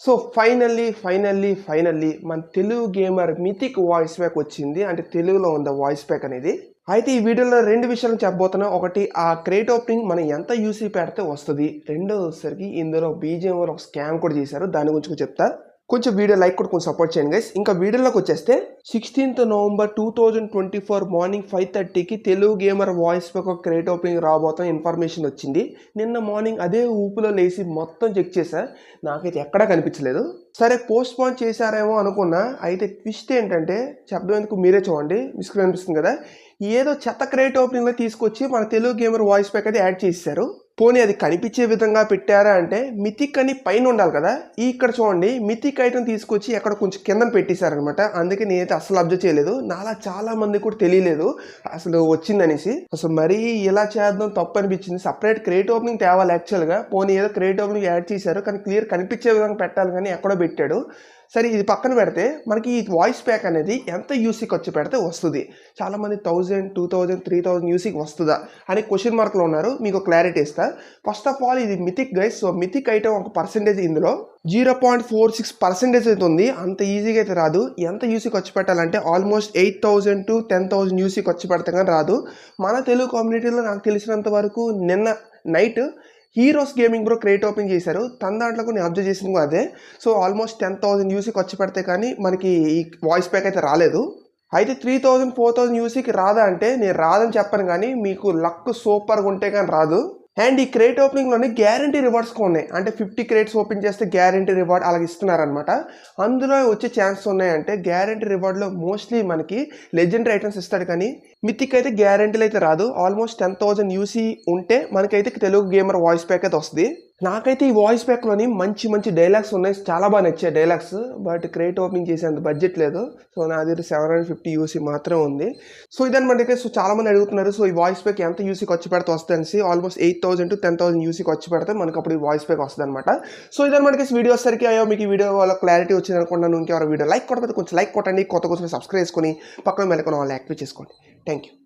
So finally finally finally మన Telugu gamer mythic voice pack వచ్చింది. అంటే తెలుగులో ఉంది వాయిస్ ప్యాక్ అనేది. అయితే ఈ వీడియోలో రెండు విషయాలు చెప్పబోతున్నాం. ఒకటి ఆ క్రేట్ ఓపెనింగ్ మనం ఎంత యూసీ పెడితే వస్తుంది. రెండోసరికి ఇందులో బీజేఎం ఒక స్కామ్ కూడా చేశారు. దాని గురించి చెప్తా. కొంచెం వీడియో లైక్ కూడా కొంచెం సపోర్ట్ చేయండి గైస్ ఇంకా వీడియోలోకి వచ్చేస్తే sixteenth November two thousand twenty four morning five థర్టీకి తెలుగు గేమర్ వాయిస్ ఒక క్రియేట్ ఓపెనింగ్ రాబోతాం ఇన్ఫర్మేషన్ వచ్చింది. నిన్న మార్నింగ్ అదే ఊపులో లేచి మొత్తం చెక్ చేశా. నాకైతే ఎక్కడా కనిపించలేదు. సరే పోస్ట్ పోన్ చేశారేమో అనుకున్నా. అయితే ట్విస్ట్ ఏంటంటే చెప్పడం ఎందుకు మీరే చూడండి. మీ అనిపిస్తుంది కదా. ఏదో చెత్త క్రియేట్ ఓపెనింగ్లో తీసుకొచ్చి మన తెలుగు గేమర్ వాయిస్ ప్యాక్ అయితే యాడ్ చేశారు పోనీ అది కనిపించే విధంగా పెట్టారా అంటే మితిక్ అని పైన ఉండాలి కదా. ఈ ఇక్కడ చూడండి మితిక్ ఐటమ్ తీసుకొచ్చి ఎక్కడ కొంచెం కింద పెట్టేశారనమాట అందుకే నేనైతే అసలు అబ్జర్వ్ చేయలేదు. నాలా చాలా మంది కూడా తెలియలేదు అసలు వచ్చిందనేసి అసలు మరీ ఇలా చేద్దాం తప్పు అనిపించింది. సపరేట్ క్రియేట్ ఓపెనింగ్ తేవాలి యాక్చువల్గా పోనీ ఏదో క్రియేట్ ఓపెనింగ్ యాడ్ చేశారు. కానీ క్లియర్ కనిపించే విధంగా పెట్టాలి కానీ ఎక్కడో పెట్టాడు. సరే ఇది పక్కన పెడితే మనకి ఈ వాయిస్ ప్యాక్ అనేది ఎంత యూసీకి వచ్చి పెడితే వస్తుంది. చాలామంది thousand two thousand three thousand యూసీకి వస్తుందా అని క్వశ్చన్ మార్క్లో ఉన్నారు. మీకు క్లారిటీ ఇస్తా. ఫస్ట్ ఆఫ్ ఆల్ ఇది mythic guys so mythic item ఒక పర్సెంటేజ్ ఇందులో. Zero point four six percentage అయితే ఉంది. అంత ఈజీగా అయితే రాదు. ఎంత యూసీకి వచ్చి పెట్టాలంటే almost eight thousand to ten thousand యూసీకి వచ్చి పెడితే కానీ రాదు. మన తెలుగు కమ్యూనిటీలో నాకు తెలిసినంత వరకు నిన్న night Heroes Gaming bro crate open చేశారు. తన దాంట్లో కొన్ని అబ్జర్వ్ చేసిన అదే. సో ఆల్మోస్ట్ టెన్ థౌసండ్ యూసీకి వచ్చి పెడితే కానీ మనకి ఈ వాయిస్ ప్యాక్ అయితే రాలేదు. అయితే త్రీ థౌజండ్ ఫోర్ థౌజండ్ యూసీకి రాదా అంటే నేను రాదని చెప్పను కానీ మీకు లక్ సూపర్గా ఉంటే కానీ రాదు. అండ్ ఈ క్రేట్ ఓపెనింగ్లోనే గ్యారంటీ రివార్డ్స్ కూడా ఉన్నాయి. అంటే ఫిఫ్టీ క్రేట్స్ ఓపెన్ చేస్తే గ్యారంటీ రివార్డ్ అలాగ ఇస్తున్నారనమాట అందులో వచ్చే ఛాన్స్ ఉన్నాయంటే గ్యారంటీ రివార్డ్లో మోస్ట్లీ మనకి లెజెండరీ ఐటమ్స్ ఇస్తాడు కానీ మితిక్ అయితే గ్యారంటీలు అయితే రాదు. ఆల్మోస్ట్ టెన్ థౌజండ్ యూసీ ఉంటే మనకైతే తెలుగు గేమర్ వాయిస్ ప్యాక్ అయితే వస్తుంది. నాకైతే ఈ వాయిస్ ప్యాక్లోని మంచి మంచి డైలాగ్స్ ఉన్నాయి. చాలా బాగా నచ్చాయి డైలాగ్స్ బట్ క్రియేట్ ఓపెనింగ్ చేసేంత బడ్జెట్ లేదు. సో నా దగ్గర సెవెన్ హండ్రెడ్ ఫిఫ్టీ యూసీ మాత్రమే ఉంది. సో ఇదనమాట సో చాలామంది అడుగుతున్నారు. సో ఈ వాయిస్ ప్యాక్ ఎంత యూసీకి వచ్చి పెడితే వస్తుంది అనేసి. Almost eight thousand to ten thousand యూసీకి వచ్చి పెడితే మనకు అప్పుడు ఈ వాయిస్ ప్యాక్ వస్తుంది అనమాట సో ఇదనమాట వీడియో సరికి అయ్యో మీకు ఈ వీడియో వల్ల క్లారిటీ వచ్చింది అనుకున్నాను ఇంకెవరో వీడియో లైక్ కొట్టకపోతే కొంచెం లైక్ కొట్టండి. కొత్త కొంచెం సబ్స్క్రైబ్ చేసుకొని పక్కన మెలకొని వాళ్ళు యాక్టివ్ చేసుకోండి. Thank you